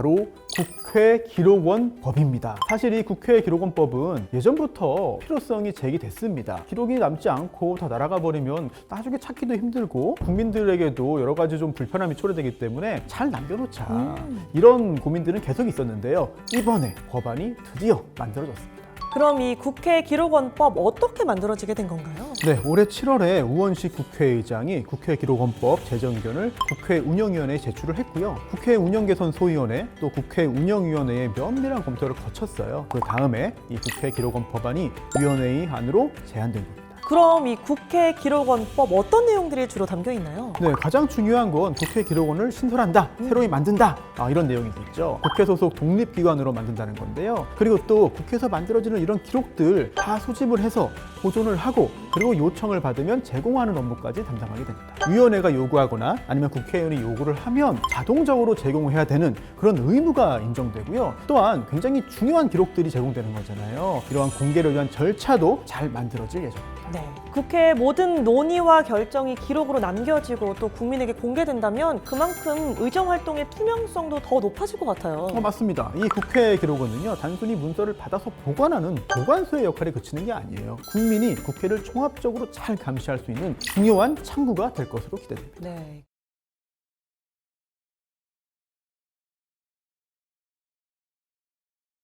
바로 국회 기록원 법입니다. 사실 이 국회 기록원 법은 예전부터 필요성이 제기됐습니다. 기록이 남지 않고 다 날아가 버리면 나중에 찾기도 힘들고 국민들에게도 여러 가지 좀 불편함이 초래되기 때문에 잘 남겨놓자 이런 고민들은 계속 있었는데요. 이번에 법안이 드디어 만들어졌습니다. 그럼 이 국회 기록원법 어떻게 만들어지게 된 건가요? 네, 올해 7월에 우원식 국회의장이 국회 기록원법 제정 의견을 국회 운영위원회에 제출을 했고요. 국회 운영개선 소위원회 또 국회 운영위원회의 면밀한 검토를 거쳤어요. 그 다음에 이 국회 기록원 법안이 위원회의 안으로 제안된 겁니다. 그럼 이 국회 기록원법 어떤 내용들이 주로 담겨 있나요? 네, 가장 중요한 건 국회 기록원을 신설한다, 새로이 만든다 아, 이런 내용이 있죠. 국회 소속 독립기관으로 만든다는 건데요. 그리고 또 국회에서 만들어지는 이런 기록들 다 소집을 해서 보존을 하고 그리고 요청을 받으면 제공하는 업무까지 담당하게 됩니다. 위원회가 요구하거나 아니면 국회의원이 요구를 하면 자동적으로 제공해야 되는 그런 의무가 인정되고요. 또한 굉장히 중요한 기록들이 제공되는 거잖아요. 이러한 공개를 위한 절차도 잘 만들어질 예정입니다. 네. 국회 모든 논의와 결정이 기록으로 남겨지고 또 국민에게 공개된다면 그만큼 의정 활동의 투명성도 더 높아질 것 같아요. 어, 맞습니다. 이 국회 기록원은요, 단순히 문서를 받아서 보관하는 보관소의 역할에 그치는 게 아니에요. 국민이 국회를 종합적으로 잘 감시할 수 있는 중요한 창구가 될 것으로 기대됩니다. 네.